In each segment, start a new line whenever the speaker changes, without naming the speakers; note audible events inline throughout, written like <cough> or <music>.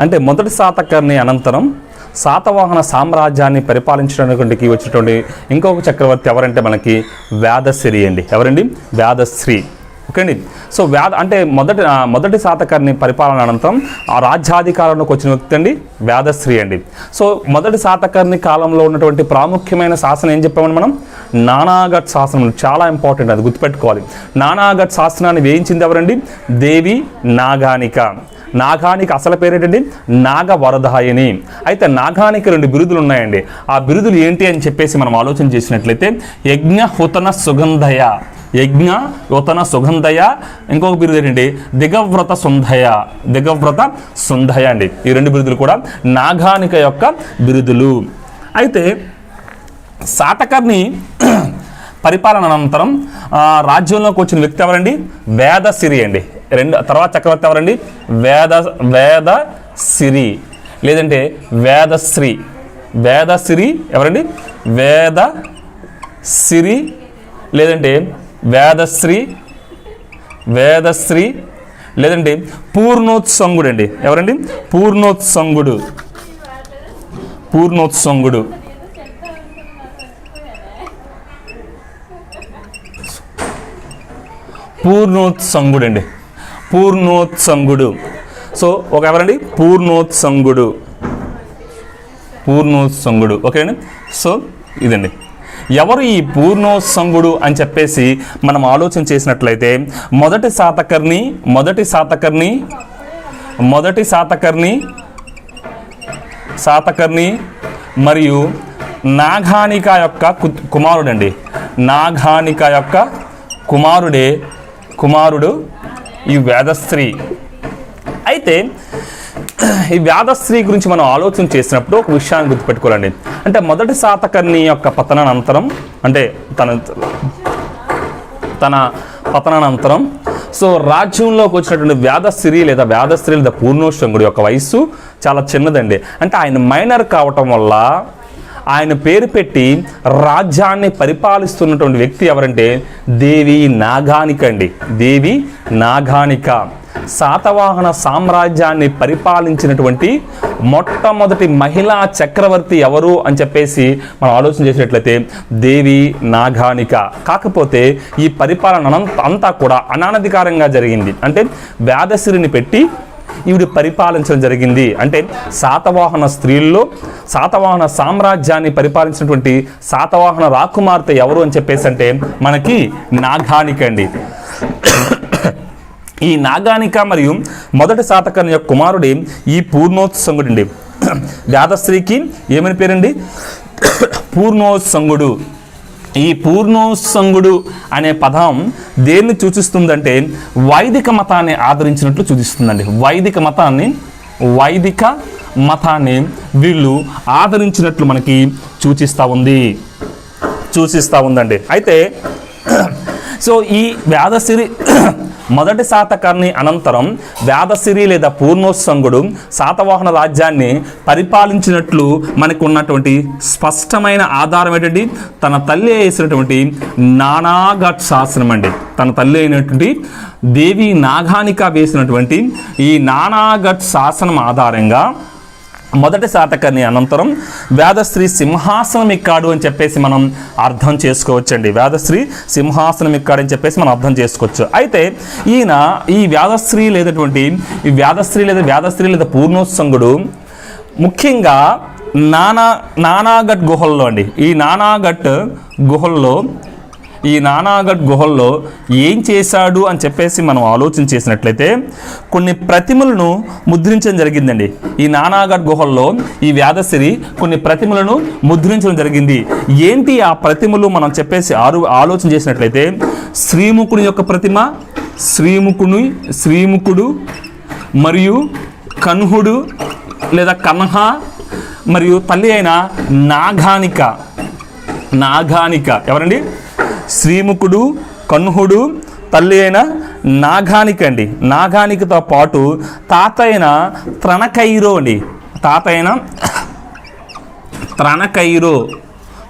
అంటే మొదటి శాతకర్ణి అనంతరం శాతవాహన సామ్రాజ్యాన్ని పరిపాలించడానికి వచ్చినటువంటి ఇంకొక చక్రవర్తి ఎవరంటే మనకి వేదశ్రీ అండి. ఎవరండి? వేదశ్రీ ఓకే అండి సో వేద అంటే మొదటి మొదటి శాతకర్ణి పరిపాలన అనంతరం ఆ రాజ్యాధికారంలోకి వచ్చిన వ్యక్తి అండి వేదశ్రీ అండి. సో మొదటి శాతకర్ణి కాలంలో ఉన్నటువంటి ప్రాముఖ్యమైన శాసనం ఏం చెప్పామని మనం? నానాఘట్ శాసనం చాలా ఇంపార్టెంట్ అది గుర్తుపెట్టుకోవాలి. నానాఘట్ శాసనాన్ని వేయించింది ఎవరండి? దేవి నాగానిక. నాగానికి అసలు పేరేంటండి? నాగవరదాయని. అయితే నాగానికి రెండు బిరుదులు ఉన్నాయండి. ఆ బిరుదులు ఏంటి అని చెప్పేసి మనం ఆలోచన చేసినట్లయితే యజ్ఞ హుతన సుగంధయ. యజ్ఞ యుతన సుగంధయ. ఇంకొక బిరుదు ఏంటండి? దిగవ్రత సుంధయ. దిగవ్రత సుంధయ అండి. ఈ రెండు బిరుదులు కూడా నాగానిక యొక్క బిరుదులు. అయితే శాతకర్ణి పరిపాలన అనంతరం రాజ్యంలోకి వచ్చిన వ్యక్తి ఎవరండి? వేదసిరి అండి. రెండు తర్వాత చక్రవర్తి ఎవరండి? వేద వేద సిరి. లేదంటే వేదశ్రీ వేదశ్రీ ఎవరండి? వేద సిరి. లేదంటే వేదశ్రీ వేదశ్రీ లేదంటే పూర్ణోత్సంగుడు అండి. ఎవరండి? పూర్ణోత్సంగుడు. పూర్ణోత్సంగుడు. పూర్ణోత్సంగుడు అండి పూర్ణోత్సంగుడు. సో ఒక ఎవరండి? పూర్ణోత్సంగుడు. పూర్ణోత్సంగుడు. ఓకేనండి సో ఇదండి. ఎవరు ఈ పూర్ణోత్సంగుడు అని చెప్పేసి మనం ఆలోచన చేసినట్లయితే మొదటి శాతకర్ణి మొదటి శాతకర్ణి మొదటి శాతకర్ణి శాతకర్ణి మరియు నాఘానిక యొక్క కుమారుడండి. నాఘానిక యొక్క కుమారుడే కుమారుడు ఈ వేదశ్రీ అయితే ఈ వ్యాధశ్రీ గురించి మనం ఆలోచన చేసినప్పుడు ఒక విషయాన్ని గుర్తుపెట్టుకోవాలండి. అంటే మొదటి శాతకర్ణి యొక్క పతనానంతరం అంటే తన తన పతనానంతరం సో రాజ్యంలోకి వచ్చినటువంటి వ్యాధశ్రీ లేదా వ్యాధశ్రీ లేదా పూర్ణోశంగుడి యొక్క వయస్సు చాలా చిన్నదండి. అంటే ఆయన మైనర్ కావటం వల్ల ఆయన పేరు పెట్టి రాజ్యాన్ని పరిపాలిస్తున్నటువంటి వ్యక్తి ఎవరంటే దేవి నాగానిక అండి దేవి నాగానిక శాతవాహన సామ్రాజ్యాన్ని పరిపాలించినటువంటి మొట్టమొదటి మహిళా చక్రవర్తి ఎవరు అని చెప్పేసి మనం ఆలోచన చేసినట్లయితే దేవి నాగానిక కాకపోతే ఈ పరిపాలన అంతా కూడా అనానధికారంగా జరిగింది. అంటే వ్యాధశ్రీని పెట్టి ఈవిడ పరిపాలించడం జరిగింది. అంటే శాతవాహన స్త్రీల్లో శాతవాహన సామ్రాజ్యాన్ని పరిపాలించినటువంటి శాతవాహన రాకుమార్తె ఎవరు అని చెప్పేసి అంటే మనకి నాగానిక అండి. ఈ నాగానిక మరియు మొదటి శాతకర్ణ యొక్క కుమారుడి ఈ పూర్ణోత్సంగుడండి. <clears throat> వ్యాధశ్రీకి ఏమని పేరండి? <clears throat> పూర్ణోత్సంగుడు. ఈ పూర్ణోత్సంగుడు అనే పదం దేన్ని సూచిస్తుందంటే వైదిక మతాన్ని ఆదరించినట్లు సూచిస్తుందండి. వైదిక మతాన్ని వైదిక మతాన్ని వీళ్ళు ఆదరించినట్లు మనకి సూచిస్తూ ఉంది. సూచిస్తూ ఉందండి. అయితే సో ఈ వ్యాధసిరి మొదటి శాతకర్ణి అనంతరం వ్యాధసిరి లేదా పూర్ణోత్సంగుడు శాతవాహన రాజ్యాన్ని పరిపాలించినట్లు మనకు ఉన్నటువంటి స్పష్టమైన ఆధారం ఏంటంటే తన తల్లి వేసినటువంటి నానాఘట్ శాసనం అండి. తన తల్లి అయినటువంటి దేవి నాగానిక వేసినటువంటి ఈ నానాఘట్ శాసనం ఆధారంగా మొదటి శాతకర్ణి అనంతరం వేదశ్రీ సింహాసనం ఇక్కాడు అని చెప్పేసి మనం అర్థం చేసుకోవచ్చండి. వేదశ్రీ సింహాసనం ఇక్కాడు అని చెప్పేసి మనం అర్థం చేసుకోవచ్చు. అయితే ఈయన ఈ వేదశ్రీ లేదటువంటి ఈ వేదశ్రీ లేదా వేదశ్రీ లేదా పూర్ణోత్సంగుడు ముఖ్యంగా నానా నానాఘట్ గుహల్లో అండి. ఈ నానాఘట్ గుహల్లో ఈ నానాగఢ్ గుహల్లో ఏం చేశాడు అని చెప్పేసి మనం ఆలోచన చేసినట్లయితే కొన్ని ప్రతిమలను ముద్రించడం జరిగిందండి. ఈ నానాగఢ్ గుహల్లో ఈ వ్యాధసిరి కొన్ని ప్రతిమలను ముద్రించడం జరిగింది. ఏంటి ఆ ప్రతిమలు మనం చెప్పేసి ఆరు ఆలోచన చేసినట్లయితే శ్రీముఖుని యొక్క ప్రతిమ శ్రీముఖుని శ్రీముఖుడు మరియు కన్హుడు లేదా కన్హ మరియు తల్లి అయిన నాగానిక నాగానిక ఎవరండి? శ్రీముఖుడు కన్హుడు తల్లి అయిన నాగానిక అండి నాగానికతో పాటు తాత అయిన త్రణకైరో అండి. తాత అయిన త్రణకైరో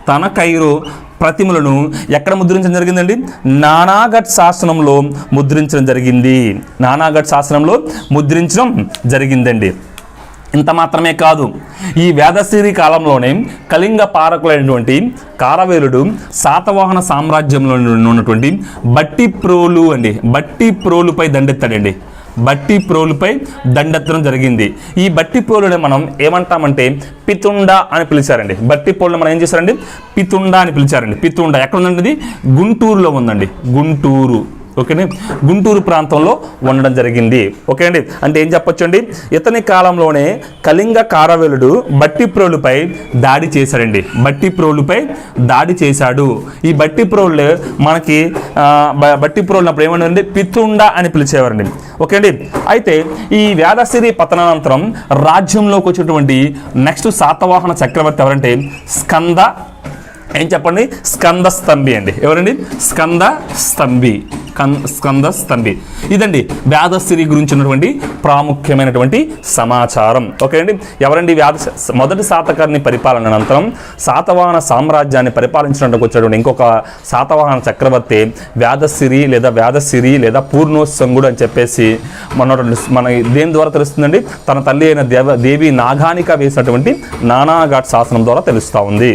తనకైరో ప్రతిమలను ఎక్కడ ముద్రించడం జరిగిందండి? నానాఘట్ శాసనంలో ముద్రించడం జరిగింది. నానాఘట్ శాసనంలో ముద్రించడం జరిగిందండి. ఇంత మాత్రమే కాదు. ఈ వేదశ్రీ కాలంలోనే కళింగ పారకులైనటువంటి కారవేలుడు శాతవాహన సామ్రాజ్యంలో ఉన్నటువంటి బట్టి ప్రోలు అండి. బట్టి ప్రోలుపై దండెత్తాడండి. బట్టి ప్రోలుపై దండెత్తడం జరిగింది. ఈ బట్టి ప్రోలుని మనం ఏమంటామంటే పితుండ అని పిలిచారండి. బట్టి ప్రోలు మనం ఏం చేశారండి? పితుండ అని పిలిచారండి. పితుండ ఎక్కడ ఉందండి గుంటూరులో ఉందండి. గుంటూరు. ఓకేనే? గుంటూరు ప్రాంతంలో ఉండడం జరిగింది. ఓకే అండి? అంటే ఏం చెప్పొచ్చండి? ఇతని కాలంలోనే కళింగ కారవేలుడు బట్టిప్రోలుపై దాడి చేశాడండి. బట్టిప్రోలుపై దాడి చేశాడు. ఈ బట్టిప్రోలు మనకి ఆ, బ- బట్టిప్రోలు అప్పుడు ఏమంటే పితుండ అని పిలిచేవారండి. ఓకే అండి? అయితే ఈ వేదసిరి పతనానంతరం రాజ్యంలోకి వచ్చినటువంటి నెక్స్ట్ శాతవాహన చక్రవర్తి ఎవరంటే స్కంద ఏం చెప్పండి? స్కంద స్తంభి అండి. ఎవరండి? స్కంద స్తంభి. కన్ స్కంద స్తంభి. ఇదండి వేదశ్రీ గురించి ఉన్నటువంటి ప్రాముఖ్యమైనటువంటి సమాచారం. ఓకే అండి ఎవరండి వ్యాధ మొదటి శాతకర్ణి పరిపాలన అనంతరం శాతవాహన సామ్రాజ్యాన్ని పరిపాలించడానికి వచ్చేటువంటి ఇంకొక శాతవాహన చక్రవర్తి వేదసిరి లేదా వేదసిరి లేదా పూర్ణోత్సంగుడు అని చెప్పేసి మన మన దేని ద్వారా తెలుస్తుందండి? తన తల్లి అయిన దేవ దేవి నాగానిక వేసినటువంటి నానాఘాట్ శాసనం ద్వారా తెలుస్తూ ఉంది.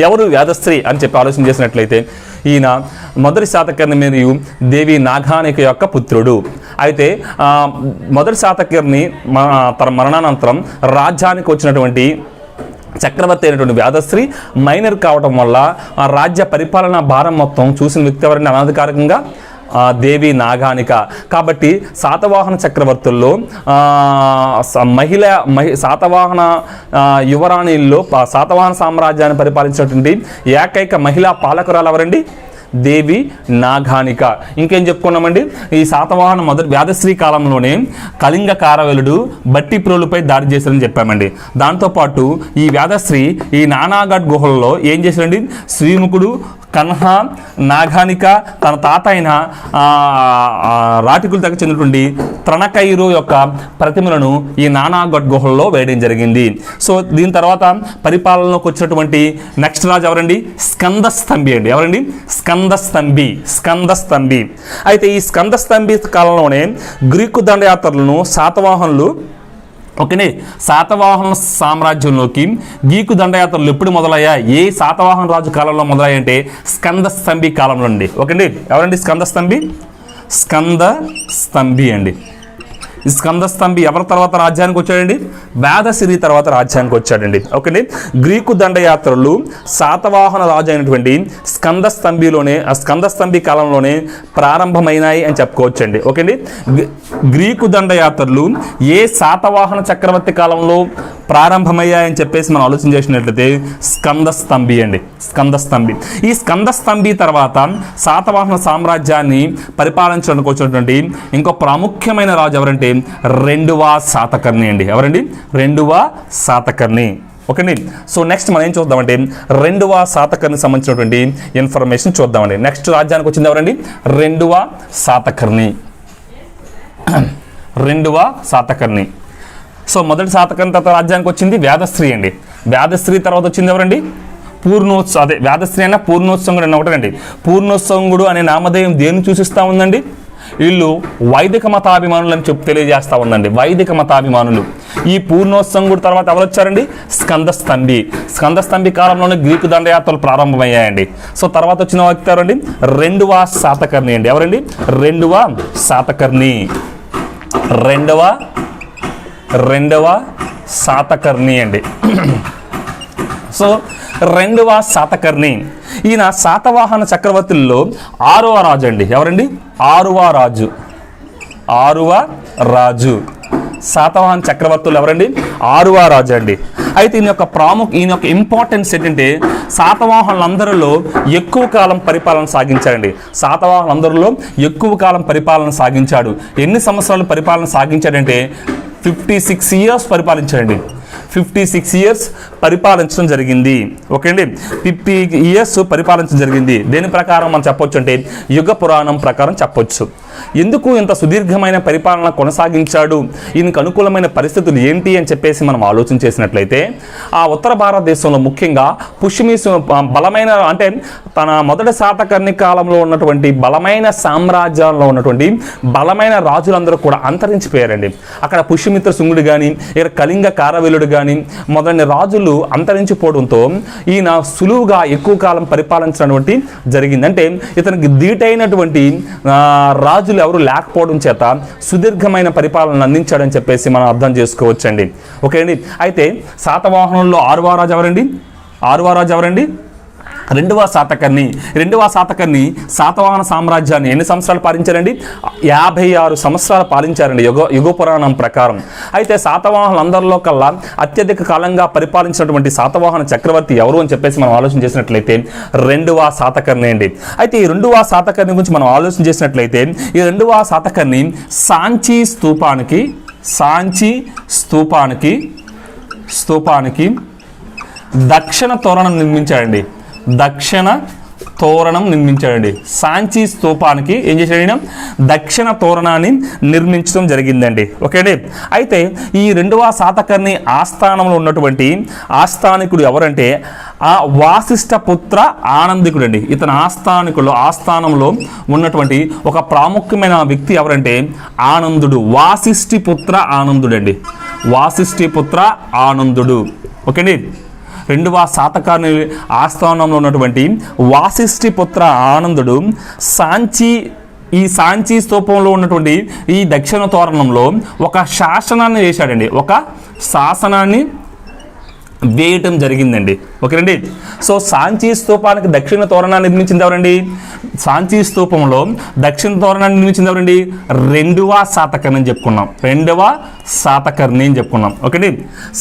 ఎవరు వ్యాధస్త్రీ అని చెప్పి ఆలోచన చేసినట్లయితే ఈయన మొదటి శాతకర్ణి మరియు దేవి నాగానిక యొక్క పుత్రుడు. అయితే మొదటి శాతకర్ణి మ- తన మరణానంతరం రాజ్యానికి వచ్చినటువంటి చక్రవర్తి అయినటువంటి వ్యాధశ్రీ మైనర్ కావటం వల్ల రాజ్య పరిపాలనా భారం మొత్తం చూసిన వ్యక్తి ఎవరైనా అనధికారికంగా దేవి నాగానిక. కాబట్టి శాతవాహన చక్రవర్తుల్లో మహిళ మహి శాతవాహన యువరాణిల్లో ప- శాతవాహన సామ్రాజ్యాన్ని పరిపాలించినటువంటి ఏకైక మహిళా పాలకురాలు ఎవరండి దేవి నాగానిక ఇంకేం చెప్పుకున్నామండి? ఈ శాతవాహన మొదటి వ్యాధశ్రీ కాలంలోనే కళింగ కారవేలుడు బట్టి ప్రోలుపై దాడి చేశారని చెప్పామండి. దాంతోపాటు ఈ వ్యాధశ్రీ ఈ నానాఘట్ గుహలలో ఏం చేశారండి శ్రీముఖుడు కన్హా నాగానిక తన తాత అయిన ఆ, రాటికులు దగ్గర చెందినటువంటి త్రణకైరు యొక్క ప్రతిమలను ఈ నానాఘట్ గుహల్లో వేయడం జరిగింది. సో దీని తర్వాత పరిపాలనలోకి వచ్చినటువంటి నెక్స్ట్ రాజు ఎవరండి? స్కందస్తంభి అండి. ఎవరండి? స్కందస్తంభి స్కందస్తంభి. అయితే ఈ స్కందస్తంభి కాలంలోనే గ్రీకు దండయాత్రలను శాతవాహనులు ఓకేనే శాతవాహన సామ్రాజ్యంలోకి గీకు దండయాత్రలు ఎప్పుడు మొదలయ్యా? ఏ శాతవాహన రాజు కాలంలో మొదలయ్యంటే స్కంద స్తంభి కాలంలో అండి. ఓకేండి? ఎవరండి స్కంద స్తంభి స్కంద స్తంభి అండి. స్కందస్తంభి స్కంద స్తంభి ఎవరి తర్వాత రాజ్యానికి వచ్చాడండి? వేదసిరి తర్వాత రాజ్యానికి వచ్చాడండి. ఓకేండి? గ్రీకు దండయాత్రలు శాతవాహన రాజు అయినటువంటి స్కంద స్తంభిలోనే ఆ స్కంద స్తంభి కాలంలోనే ప్రారంభమైనాయి అని చెప్పుకోవచ్చండి. ఓకేండి? గ్రీకు దండయాత్రలు ఏ శాతవాహన చక్రవర్తి కాలంలో ప్రారంభమయ్యాయని చెప్పేసి మనం ఆలోచన చేసినట్లయితే స్కంద స్తంభి అండి. స్కంద స్తంభి ఈ స్కంద స్తంభి తర్వాత శాతవాహన సామ్రాజ్యాన్ని పరిపాలించడానికి వచ్చినటువంటి ఇంకో ప్రాముఖ్యమైన రాజు ఎవరంటే రెండవ శాతకర్ణి అండి. ఎవరండి? రెండవ శాతకర్ణి. ఓకేండి సో నెక్స్ట్ మనం ఏం చూద్దామంటే రెండవ శాతకర్ణి సంబంధించినటువంటి ఇన్ఫర్మేషన్ చూద్దామండి. నెక్స్ట్ రాజ్యానికి వచ్చింది ఎవరండి? రెండవ శాతకర్ణి. రెండవ శాతకర్ణి. సో మొదటి శాతకం తర్వాత రాజ్యానికి వచ్చింది వేదశ్రీ అండి. వేదశ్రీ తర్వాత వచ్చింది ఎవరండి? పూర్ణోత్సవ అదే వేదశ్రీ అయినా పూర్ణోత్సంగుడు అన్న ఒకటండి పూర్ణోత్సంగుడు అనే నామధేయం దేన్ని సూచిస్తూ ఉందండి? వీళ్ళు వైదిక మతాభిమానులు అని చెప్పి తెలియజేస్తూ ఉందండి. వైదిక మతాభిమానులు. ఈ పూర్ణోత్సంగుడు తర్వాత ఎవరు వచ్చారండి? స్కందస్తంభి. స్కందస్తంభి కాలంలోనే గ్రీకు దండయాత్రలు ప్రారంభమయ్యాయండి. సో తర్వాత వచ్చిన వ్యక్తారండి రెండవ శాతకర్ణి అండి. ఎవరండి? రెండవ శాతకర్ణి. రెండవ రెండవ శాతకర్ణి అండి. సో రెండవ శాతకర్ణి ఈయన శాతవాహన చక్రవర్తుల్లో ఆరవ రాజు అండి. ఎవరండి? ఆరువ రాజు. ఆరువ రాజు. శాతవాహన చక్రవర్తులు ఎవరండి? ఆరువ రాజు అండి. అయితే ఈయన యొక్క ప్రాముఖ ఈయన యొక్క ఇంపార్టెన్స్ ఏంటంటే శాతవాహనులందరిలో ఎక్కువ కాలం పరిపాలన సాగించాడండి. శాతవాహనులందరిలో ఎక్కువ కాలం పరిపాలన సాగించాడు. ఎన్ని సంవత్సరాలు పరిపాలన సాగించాడంటే ఫిఫ్టీ సిక్స్ ఇయర్స్ పరిపాలించండి. ఫిఫ్టీ సిక్స్ ఇయర్స్ పరిపాలించడం జరిగింది. ఓకే అండి ఫిఫ్టీ ఇయర్స్ పరిపాలించడం జరిగింది. దేని ప్రకారం మనం చెప్పొచ్చు అంటే యుగ పురాణం ప్రకారం చెప్పొచ్చు. ఎందుకు ఇంత సుదీర్ఘమైన పరిపాలన కొనసాగించాడు? ఈయనకు అనుకూలమైన పరిస్థితులు ఏంటి అని చెప్పేసి మనం ఆలోచన చేసినట్లయితే ఆ ఉత్తర భారతదేశంలో ముఖ్యంగా పుష్యమీసు బలమైన అంటే తన మొదటి శాతకర్ణి కాలంలో ఉన్నటువంటి బలమైన సామ్రాజ్యాల్లో ఉన్నటువంటి బలమైన రాజులందరూ కూడా అంతరించిపోయారండి. అక్కడ పుష్యమిత్ర శుంగుడు కానీ ఇక్కడ కళింగ కారవేలుడు కానీ మొదలైన రాజులు అంతరించిపోవడంతో ఈయన సులువుగా ఎక్కువ కాలం పరిపాలించినటువంటి జరిగింది అంటే ఇతనికి ధీటైనటువంటి రాజు రాజులు ఎవరు లేకపోవడం చేత సుదీర్ఘమైన పరిపాలన అందించాడని చెప్పేసి మనం అర్థం చేసుకోవచ్చండి. ఓకే అండి అయితే శాతవాహనంలో ఆరువా రాజు ఎవరండి? ఆరువా రాజు ఎవరండి? రెండవ శాతకర్ణి రెండవ శాతకర్ణి శాతవాహన సామ్రాజ్యాన్ని ఎన్ని సంవత్సరాలు పాలించారండి? యాభై ఆరు సంవత్సరాలు పాలించారండి యుగ యుగ పురాణం ప్రకారం. అయితే శాతవాహనులు అందరిలో కల్లా అత్యధిక కాలంగా పరిపాలించినటువంటి శాతవాహన చక్రవర్తి ఎవరు అని చెప్పేసి మనం ఆలోచన చేసినట్లయితే రెండవ శాతకర్ణి అండి. అయితే ఈ రెండవ శాతకర్ణి గురించి మనం ఆలోచన చేసినట్లయితే ఈ రెండవ శాతకర్ణి సాంచి స్తూపానికి సాంచి స్తూపానికి స్తూపానికి దక్షిణ తోరణం నిర్మించాడండి. దక్షిణ తోరణం నిర్మించాడండి. సాంచి స్తూపానికి ఏం చేశాడు దక్షిణ తోరణాన్ని నిర్మించడం జరిగిందండి. ఓకేండి? అయితే ఈ రెండవ శాతకర్ణి ఆస్థానంలో ఉన్నటువంటి ఆస్థానికుడు ఎవరంటే ఆ వాసిష్ఠ పుత్ర ఆనందికుడు అండి ఇతని ఆస్థానికులు ఆస్థానంలో ఉన్నటువంటి ఒక ప్రాముఖ్యమైన వ్యక్తి ఎవరంటే ఆనందుడు. వాసిష్ఠి పుత్ర ఆనందుడు అండి వాసిష్ఠి పుత్ర ఆనందుడు. ఓకేండి? రెండవ శాతకాని ఆస్థానంలో ఉన్నటువంటి వాసిష్ఠి పుత్ర ఆనందుడు సాంచి ఈ సాంచి స్తూపంలో ఉన్నటువంటి ఈ దక్షిణ తోరణంలో ఒక శాసనాన్ని వేశాడండి. ఒక శాసనాన్ని వేయటం జరిగిందండి. ఓకేనండి సో సాంచీ స్తూపానికి దక్షిణ తోరణాన్ని నిర్మించింది ఎవరండి? సాంచీ స్తూపంలో దక్షిణ తోరణాన్ని నిర్మించింది ఎవరండి? రెండవ శాతకర్ణి అని చెప్పుకున్నాం. రెండవ శాతకర్ణి అని చెప్పుకున్నాం. ఓకేండి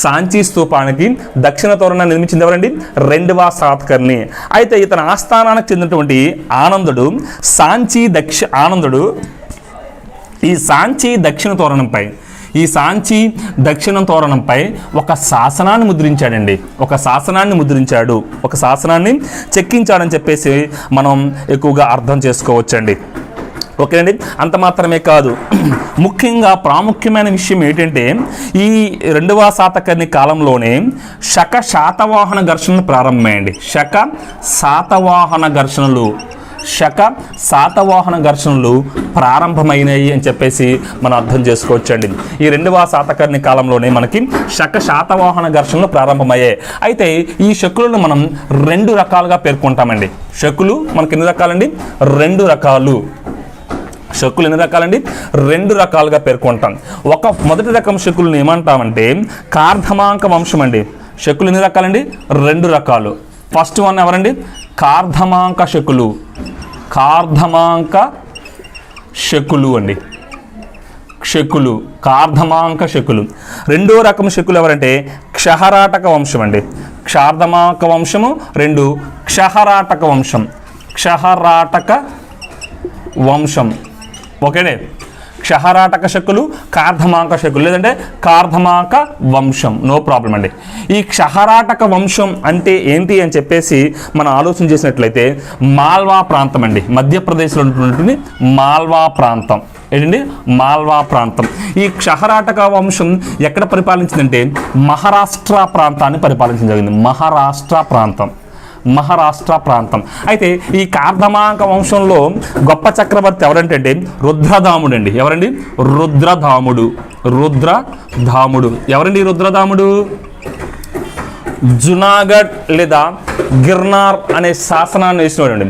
సాంచీ స్తూపానికి దక్షిణ తోరణాన్ని నిర్మించింది ఎవరండి? రెండవ శాతకర్ణి అయితే ఇతని ఆస్థానానికి చెందినటువంటి ఆనందుడు సాంచీ దక్ష ఆనందుడు ఈ సాంచి దక్షిణ తోరణంపై ఈ సాంచి దక్షిణ తోరణంపై ఒక శాసనాన్ని ముద్రించాడండి. ఒక శాసనాన్ని ముద్రించాడు. ఒక శాసనాన్ని చెక్కించాడని చెప్పేసి మనం ఎక్కువగా అర్థం చేసుకోవచ్చండి. ఓకేనండి? అంత మాత్రమే కాదు. <clears throat> ముఖ్యంగా ప్రాముఖ్యమైన విషయం ఏంటంటే ఈ రెండవ శాతకర్ణి కాలంలోనే శక శాతవాహన ఘర్షణలు ప్రారంభమైంది శక శాతవాహన ఘర్షణలు శక శాతవాహన ఘర్షణలు ప్రారంభమైనాయి అని చెప్పేసి మనం అర్థం చేసుకోవచ్చండి. ఈ రెండవ శాతకర్ణి కాలంలోనే మనకి శక శాతవాహన ఘర్షణలు ప్రారంభమయ్యాయి. అయితే ఈ శకులను మనం రెండు రకాలుగా పేర్కొంటామండి. శకులు మనకి ఎన్ని రకాలండి? రెండు రకాలు. శకులు ఎన్ని రకాలండి? రెండు రకాలుగా పేర్కొంటాం. ఒక మొదటి రకం శకులను ఏమంటామంటే కార్ధమాంక వంశం అండి శకులు ఎన్ని రకాలండి? రెండు రకాలు. ఫస్ట్ వన్ ఎవరండి? కార్ధమాంక శకులు. కార్ధమాంక శకులు అండి. శకులు కార్ధమాంక శకులు. రెండో రకం శకులు ఎవరంటే క్షహరాటక వంశం అండి. క్షార్ధమాంక వంశము రెండు క్షహరాటక వంశం. క్షహరాటక వంశం. ఓకేనే? క్షహరాటక శకులు కార్ధమాంక శకులు లేదంటే కార్ధమాంక వంశం. నో ప్రాబ్లం అండి. ఈ క్షహరాటక వంశం అంటే ఏంటి అని చెప్పేసి మనం ఆలోచన చేసినట్లయితే మాల్వా ప్రాంతం అండి. మధ్యప్రదేశ్లో ఉన్నటువంటి మాల్వా ప్రాంతం. ఏంటండి? మాల్వా ప్రాంతం. ఈ క్షహరాటక వంశం ఎక్కడ పరిపాలించిందంటే మహారాష్ట్ర ప్రాంతాన్ని పరిపాలించడం జరిగింది. మహారాష్ట్ర ప్రాంతం. మహారాష్ట్ర ప్రాంతం. అయితే ఈ కార్ధమాంక వంశంలో గొప్ప చక్రవర్తి ఎవరంటే రుద్రధాముడు అండి ఎవరండి? రుద్రధాముడు. రుద్రధాముడు. ఎవరండి రుద్రధాముడు? జునాగఢ్ లేదా గిర్నార్ అనే శాసనాన్ని వేసినాడండి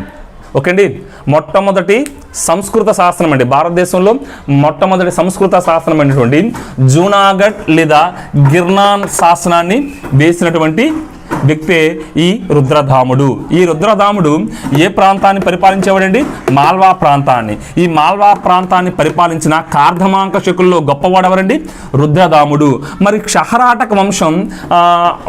ఓకే అండి మొట్టమొదటి సంస్కృత శాసనం అండి. భారతదేశంలో మొట్టమొదటి సంస్కృత శాసనం అనేటువంటి జూనాగఢ్ లేదా గిర్నాన్ శాసనాన్ని వేసినటువంటి వ్యక్తే ఈ రుద్రధాముడు. ఈ రుద్రధాముడు ఏ ప్రాంతాన్ని పరిపాలించేవాడండి? మాల్వా ప్రాంతాన్ని. ఈ మాల్వా ప్రాంతాన్ని పరిపాలించిన కార్ధమాంక శకుల్లో గొప్పవాడెవరండి? రుద్రధాముడు. మరి క్షహరాటక వంశం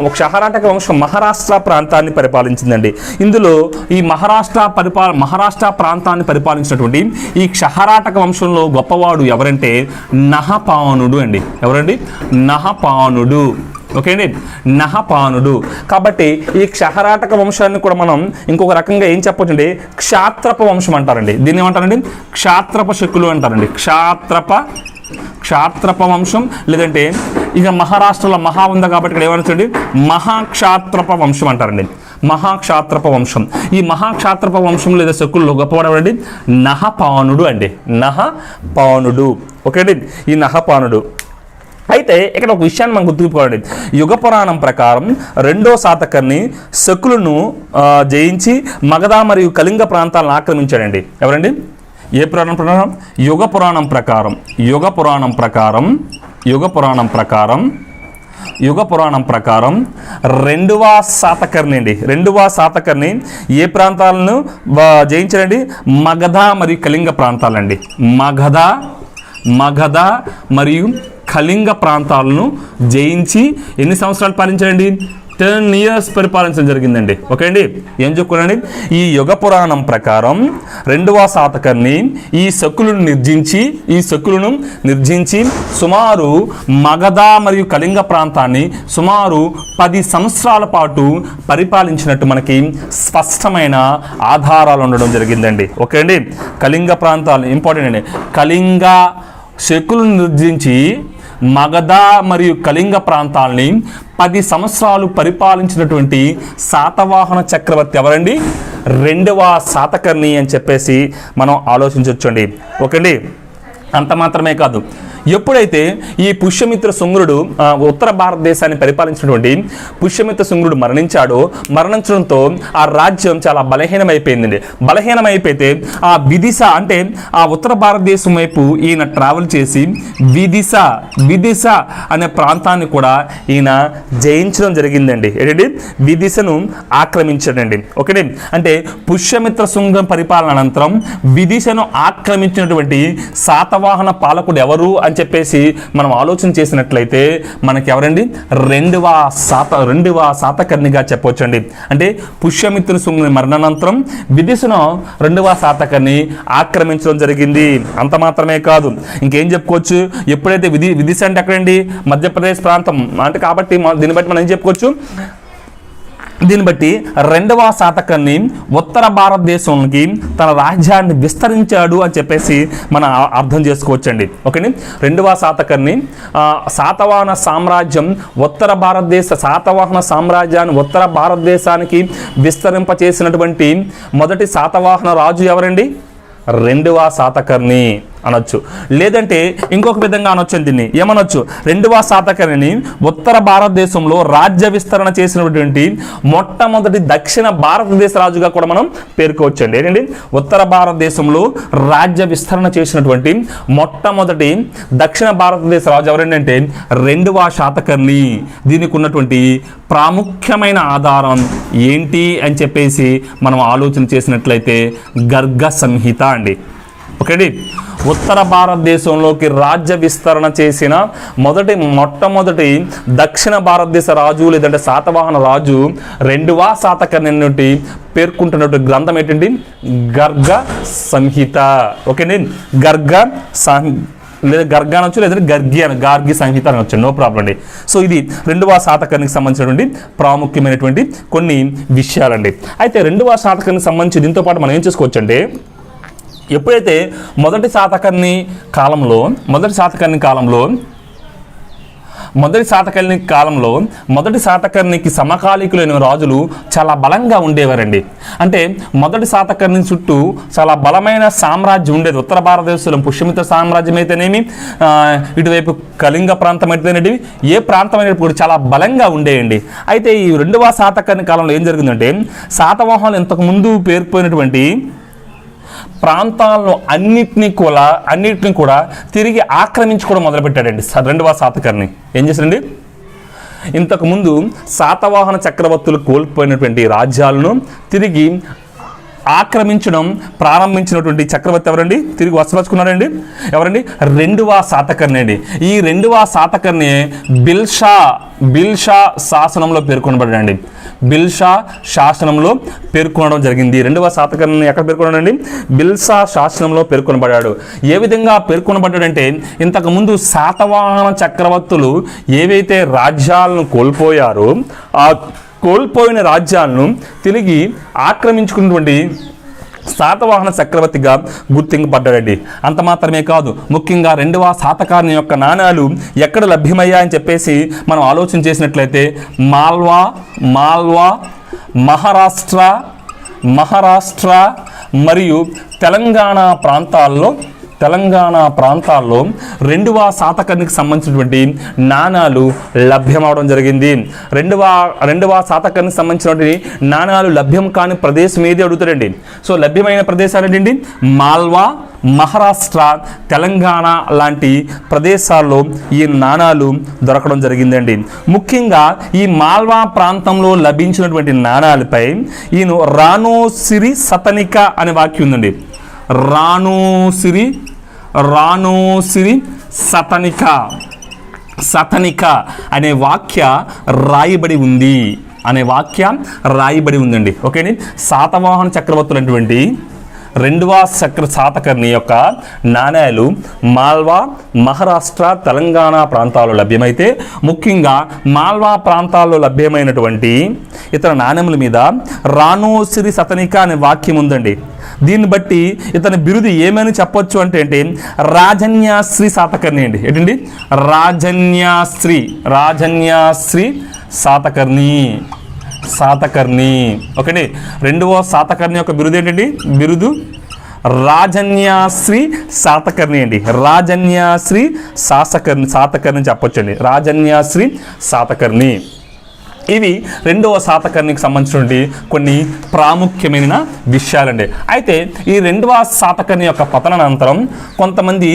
ఒక క్షహరాటక వంశం మహారాష్ట్ర ప్రాంతాన్ని పరిపాలించిందండి. ఇందులో ఈ మహారాష్ట్ర పరిపా మహారాష్ట్ర ప్రాంతాన్ని పరిపాలించినటువంటి ఈ క్షహరాటక వంశంలో గొప్పవాడు ఎవరంటే నహపానుడు అండి. ఎవరండి? నహపానుడు. ఓకే అండి? నహపానుడు. కాబట్టి ఈ క్షహరాటక వంశాన్ని కూడా మనం ఇంకొక రకంగా ఏం చెప్పొచ్చు అండి క్షాత్రప వంశం అంటారండి. దీన్ని ఏమంటారండి? క్షాత్రప శకులు అంటారండి. క్షాత్రప క్షాత్రప వంశం లేదంటే ఇక మహారాష్ట్రలో మహా ఉంది కాబట్టి ఇక్కడ ఏమనొచ్చండి మహాక్షాత్రప వంశం అంటారండి. మహాక్షాత్రప వంశం. ఈ మహాక్షాత్రప వంశం లేదా శకుల్లో గొప్పవాడండి నహపానుడు అండి. నహపానుడు. ఓకే అండి? ఈ నహపానుడు. అయితే ఇక్కడ ఒక విషయాన్ని మనం గుర్తుపెట్టుకోండి యుగ పురాణం ప్రకారం రెండో శాతకర్ణి శకులను జయించి మగధ మరియు కళింగ ప్రాంతాలను ఆక్రమించాడండి. ఎవరండి? ఏ పురాణం ప్రకారం? యుగ పురాణం ప్రకారం. యుగ పురాణం ప్రకారం యుగ పురాణం ప్రకారం యుగ పురాణం ప్రకారం రెండవ శాతకర్ణి అండి. రెండవ శాతకర్ణి ఏ ప్రాంతాలను జయించారండి మగధ మరియు కళింగ ప్రాంతాలండి. మగధ మగధ మరియు కళింగ ప్రాంతాలను జయించి ఎన్ని సంవత్సరాలు పాలించారండి? టెన్ ఇయర్స్ పరిపాలించడం జరిగిందండి. ఓకే అండి? ఏం చెప్పుకోనండి ఈ యుగ పురాణం ప్రకారం రెండవ శాతకర్ణి ఈ శకులను నిర్జించి ఈ శకులను నిర్జించి సుమారు మగధ మరియు కళింగ ప్రాంతాన్ని సుమారు పది సంవత్సరాల పాటు పరిపాలించినట్టు మనకి స్పష్టమైన ఆధారాలు ఉండడం జరిగిందండి. ఓకే అండి? కళింగ ప్రాంతాలు ఇంపార్టెంట్ అండి. కళింగ శకులను నిర్జించి మగధ మరియు కళింగ ప్రాంతాల్ని పది సంవత్సరాలు పరిపాలించినటువంటి శాతవాహన చక్రవర్తి ఎవరండి? రెండవ శాతకర్ణి అని చెప్పేసి మనం ఆలోచించవచ్చండి ఓకేండి? అంత మాత్రమే కాదు. ఎప్పుడైతే ఈ పుష్యమిత్ర శుంగుడు ఆ, ఉత్తర భారతదేశాన్ని పరిపాలించినటువంటి పుష్యమిత్ర శుంగుడు మరణించాడో మరణించడంతో ఆ రాజ్యం చాలా బలహీనమైపోయిందండి. బలహీనమైపోతే ఆ విదిశ అంటే ఆ ఉత్తర భారతదేశం వైపు ఈయన ట్రావెల్ చేసి విదిశ విదిశ అనే ప్రాంతాన్ని కూడా ఈయన జయించడం జరిగిందండి. ఏంటండి? విదిశను ఆక్రమించాడండి. ఓకేనే అంటే పుష్యమిత్ర శృంగం పరిపాలన అనంతరం విదిశను ఆక్రమించినటువంటి శాతవాహన పాలకుడు ఎవరు అని చెప్పేసి మనం ఆలోచన చేసినట్లయితే మనకి ఎవరండి రెండవ శాత రెండవ శాతకర్ణిగా చెప్పవచ్చండి అంటే పుష్యమిత్రుని శృంగుని మరణానంతరం విదిశను రెండవ శాతకర్ణి ఆక్రమించడం జరిగింది. అంత మాత్రమే కాదు. ఇంకేం చెప్పుకోవచ్చు? ఎప్పుడైతే విధి విదిశ అంటే ఎక్కడండి? మధ్యప్రదేశ్ ప్రాంతం. అంటే కాబట్టి దీన్ని బట్టి మనం ఏం చెప్పుకోవచ్చు? దీన్ని బట్టి రెండవ శాతకాన్ని ఉత్తర భారతదేశంకి తన రాజ్యాన్ని విస్తరించాడు అని చెప్పేసి మనం అర్థం చేసుకోవచ్చండి. ఓకేని రెండవ శాతకర్ణి శాతవాహన సామ్రాజ్యం ఉత్తర భారతదేశ శాతవాహన సామ్రాజ్యాన్ని ఉత్తర భారతదేశానికి విస్తరింపచేసినటువంటి మొదటి శాతవాహన రాజు ఎవరండి? రెండవ శాతకర్ణి అనొచ్చు. లేదంటే ఇంకొక విధంగా అనొచ్చు దీన్ని. ఏమనొచ్చు? రెండవ శాతకర్ణిని ఉత్తర భారతదేశంలో రాజ్య విస్తరణ చేసినటువంటి మొట్టమొదటి దక్షిణ భారతదేశ రాజుగా కూడా మనం పేర్కోవచ్చు అండి ఏంటండి? ఉత్తర భారతదేశంలో రాజ్య విస్తరణ చేసినటువంటి మొట్టమొదటి దక్షిణ భారతదేశ రాజు ఎవరంటే రెండవ శాతకర్ణి. దీనికి ఉన్నటువంటి ప్రాముఖ్యమైన ఆధారం ఏంటి అని చెప్పేసి మనం ఆలోచన చేసినట్లయితే గర్గ సంహిత అండి. ఓకే అండి ఉత్తర భారతదేశంలోకి రాజ్య విస్తరణ చేసిన మొదటి మొట్టమొదటి దక్షిణ భారతదేశ రాజు లేదంటే శాతవాహన రాజు రెండవ శాతకర్ణి నుండి గ్రంథం ఏంటండి? గర్గ సంహిత. ఓకేండి గర్గ సం లేదా గర్గ అనొచ్చు లేదంటే గర్గి అని గార్గి సంహిత అనొచ్చు. నో ప్రాబ్లం అండి. సో ఇది రెండవ శాతకానికి సంబంధించినటువంటి ప్రాముఖ్యమైనటువంటి కొన్ని విషయాలండి. అయితే రెండవ శాతకానికి సంబంధించి దీంతో పాటు మనం ఏం చేసుకోవచ్చు అంటే ఎప్పుడైతే మొదటి శాతకర్ణి కాలంలో మొదటి శాతకర్ణి కాలంలో మొదటి శాతకర్ణి కాలంలో మొదటి శాతకర్ణికి సమకాలీకులైన రాజులు చాలా బలంగా ఉండేవారండి. అంటే మొదటి శాతకర్ణి చుట్టూ చాలా బలమైన సామ్రాజ్యం ఉండేది. ఉత్తర భారతదేశంలో పుష్యమిత్ర సామ్రాజ్యం అయితేనేమి ఇటువైపు కళింగ ప్రాంతం అయితేనేవి ఏ ప్రాంతం అయినప్పుడు చాలా బలంగా ఉండేయండి. అయితే ఈ రెండవ శాతకర్ణి కాలంలో ఏం జరిగిందంటే శాతవాహనాలు ఇంతకు ముందు ప్రాంతాలను అన్నిటినీ కూడా అన్నిటిని కూడా తిరిగి ఆక్రమించుకోవడం మొదలుపెట్టాడండి రెండవ శాతకర్ణి ఏం చేశాడండి? ఇంతకుముందు శాతవాహన చక్రవర్తులు కోల్పోయినటువంటి రాజ్యాలను తిరిగి ఆక్రమించడం ప్రారంభించినటువంటి చక్రవర్తి ఎవరండి? తిరిగి వసపరుచుకున్నారండి ఎవరండి? రెండవ శాతకర్ణి అండి. ఈ రెండవ శాతకర్ణి బిల్షా బిల్షా శాసనంలో పేర్కొనబడండి బిల్షా శాసనంలో పేర్కొనడం జరిగింది. రెండవ శాతకర్ణి ఎక్కడ పేర్కొన్నాడండి? బిల్షా శాసనంలో పేర్కొనబడ్డాడు. ఏ విధంగా పేర్కొనబడ్డాడంటే ఇంతకుముందు శాతవాహన చక్రవర్తులు ఏవైతే రాజ్యాలను కోల్పోయారో ఆ కోల్పోయిన రాజ్యాలను తిరిగి ఆక్రమించుకున్నటువంటి శాతవాహన చక్రవర్తిగా గుర్తింపబడ్డాడండి. అంత మాత్రమే కాదు ముఖ్యంగా రెండవ శాతకారుని యొక్క నాణాలు ఎక్కడ లభ్యమయ్యాయని చెప్పేసి మనం ఆలోచన చేసినట్లయితే మాల్వా మాల్వా మహారాష్ట్ర మహారాష్ట్ర మరియు తెలంగాణ ప్రాంతాల్లో తెలంగాణ ప్రాంతాల్లో రెండవ శాతకానికి సంబంధించినటువంటి నాణాలు లభ్యమవడం జరిగింది. రెండవ రెండవ శాతకానికి సంబంధించినటువంటి నాణాలు లభ్యం కాని ప్రదేశం ఏది అడుగుతారండి? సో లభ్యమైన ప్రదేశాలు ఏంటండి? మాల్వా మహారాష్ట్ర తెలంగాణ లాంటి ప్రదేశాల్లో ఈ నాణాలు దొరకడం జరిగిందండి. ముఖ్యంగా ఈ మాల్వా ప్రాంతంలో లభించినటువంటి నాణాలపై ఈయన రానోసిరి సతనిక అనే వాక్యం ఉందండి. రానోసిరి రానోసిరి సతనిక. సతనిక అనే వాక్య రాయబడి ఉంది. అనే వాక్య రాయబడి ఉందండి. ఓకేని శాతవాహన చక్రవర్తులు అటువంటి రెండవ చక్ర శాతకర్ణి యొక్క నాణేలు మాల్వా మహారాష్ట్ర తెలంగాణ ప్రాంతాల్లో లభ్యమైతే ముఖ్యంగా మాల్వా ప్రాంతాల్లో లభ్యమైనటువంటి ఇతర నాణ్యముల మీద రాణోసిరి సతనిక అనే వాక్యం ఉందండి. దీన్ని బట్టి ఇతని బిరుదు ఏమని చెప్పొచ్చు అంటే ఏంటి? రాజన్యాశ్రీ శాతకర్ణి అండి. ఏంటండి? రాజన్యాశ్రీ రాజన్యాశ్రీ శాతకర్ణి శాతకర్ణి ఓకేండి? రెండవ శాతకర్ణి యొక్క బిరుదు ఏంటండి? బిరుదు రాజన్యాశ్రీ శాతకర్ణి అండి. రాజన్యాశ్రీ శాసకర్ణి శాతకర్ణి చెప్పొచ్చండి. రాజన్యాశ్రీ శాతకర్ణి ఇవి రెండవ శాతకర్ణికి సంబంధించినటువంటి కొన్ని ప్రాముఖ్యమైన విషయాలండి. అయితే ఈ రెండవ శాతకర్ణి యొక్క పతనానంతరం కొంతమంది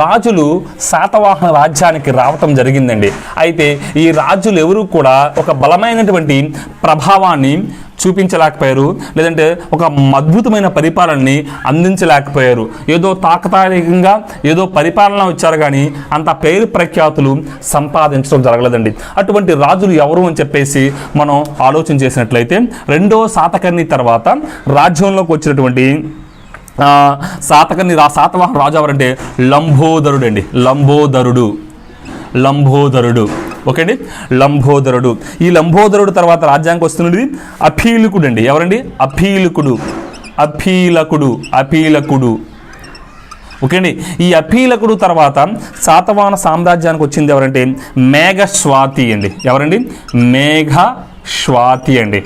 రాజులు శాతవాహన రాజ్యానికి రావటం జరిగిందండి. అయితే ఈ రాజులు ఎవరు కూడా ఒక బలమైనటువంటి ప్రభావాన్ని చూపించలేకపోయారు. లేదంటే ఒక అద్భుతమైన పరిపాలనని అందించలేకపోయారు. ఏదో తాకతాళికంగా ఏదో పరిపాలన వచ్చారు కానీ అంత పేరు ప్రఖ్యాతులు సంపాదించడం జరగలేదండి. అటువంటి రాజులు ఎవరు అని చెప్పేసి మనం ఆలోచన చేసినట్లయితే రెండో శాతకర్ణి తర్వాత రాజ్యంలోకి వచ్చినటువంటి శాతకర్ణి రా శాతవాహన రాజు ఎవరంటే లంబోదరుడు అండి లంబోదరుడు. లంబోదరుడు. ఓకే అండి లంబోదరుడు. ఈ లంబోదరుడు తర్వాత రాజ్యానికి వస్తున్నది అఫీలుకుడు అండి ఎవరండి? అపీలకుడు. అఫీలకుడు అపీలకుడు. ఓకే అండి ఈ అపీలకుడు తర్వాత శాతవాహన సామ్రాజ్యానికి వచ్చింది ఎవరంటే మేఘ స్వాతి అండి. ఎవరండి? మేఘ స్వాతి అండి.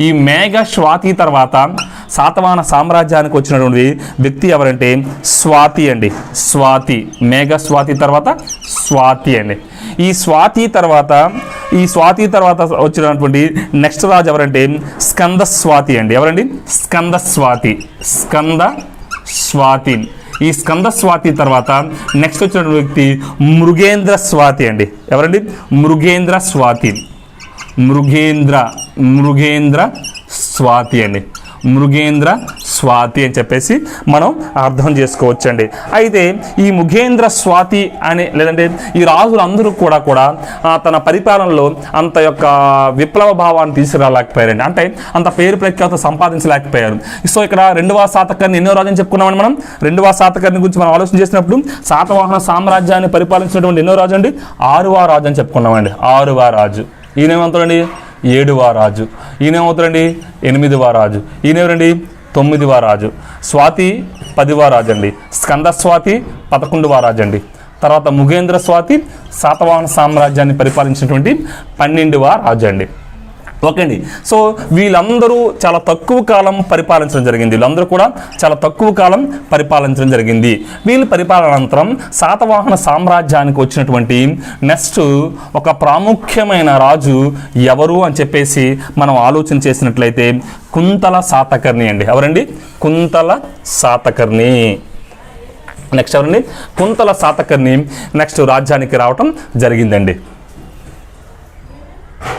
ఈ మేఘ స్వాతి తర్వాత శాతవాహన సామ్రాజ్యానికి వచ్చినటువంటి వ్యక్తి ఎవరంటే స్వాతి అండి. స్వాతి. మేఘ స్వాతి తర్వాత స్వాతి అండి. ఈ స్వాతి తర్వాత ఈ స్వాతి తర్వాత వచ్చినటువంటి నెక్స్ట్ రాజు ఎవరంటే స్కంద స్వాతి అండి. ఎవరండి? స్కంద స్వాతి. స్కంద స్వాతి. ఈ స్కంద స్వాతి తర్వాత నెక్స్ట్ వచ్చిన వ్యక్తి మృగేంద్ర స్వాతి అండి. ఎవరండి? మృగేంద్ర స్వాతి. మృగేంద్ర మృగేంద్ర స్వాతి అండి. మృగేంద్ర స్వాతి అని చెప్పేసి మనం అర్థం చేసుకోవచ్చండి. అయితే ఈ ముఖేంద్ర స్వాతి అనే లేదంటే ఈ రాజులు అందరూ కూడా కూడా తన పరిపాలనలో అంత యొక్క విప్లవ భావాన్ని తీసుకురాలేకపోయారండి. అంటే అంత పేరు ప్రఖ్యాత సంపాదించలేకపోయారు. సో ఇక్కడ రెండవ శాతకర్ణి ఎన్నో రాజు అని చెప్పుకున్నామని మనం. రెండవ శాతకర్ణి గురించి మనం ఆలోచన చేసినప్పుడు శాతవాహన సామ్రాజ్యాన్ని పరిపాలించినటువంటి ఎన్నో రాజు అండి? ఆరువ రాజు అని చెప్పుకున్నామండి. ఆరువ రాజు. ఈయనేమవుతాడండి ఏడువ రాజు. ఈయనేమవుతారండి ఎనిమిదివ రాజు. ఈయనెవరండి తొమ్మిదివ రాజు. స్వాతి పదివ రాజు అండి స్కంద స్వాతి పదకొండువ రాజు అండి తర్వాత ముగేంద్ర స్వాతి శాతవాహన సామ్రాజ్యాన్ని పరిపాలించినటువంటి పన్నెండువ రాజు అండి ఓకే అండి. సో వీళ్ళందరూ చాలా తక్కువ కాలం పరిపాలించడం జరిగింది. వీళ్ళందరూ కూడా చాలా తక్కువ కాలం పరిపాలించడం జరిగింది. వీళ్ళ పరిపాలన అనంతరం శాతవాహన సామ్రాజ్యానికి వచ్చినటువంటి నెక్స్ట్ ఒక ప్రాముఖ్యమైన రాజు ఎవరు అని చెప్పేసి మనం ఆలోచన చేసినట్లయితే కుంతల శాతకర్ణి అండి. ఎవరండి? కుంతల శాతకర్ణి. నెక్స్ట్ ఎవరండి? కుంతల శాతకర్ణి నెక్స్ట్ రాజ్యానికి రావటం జరిగిందండి.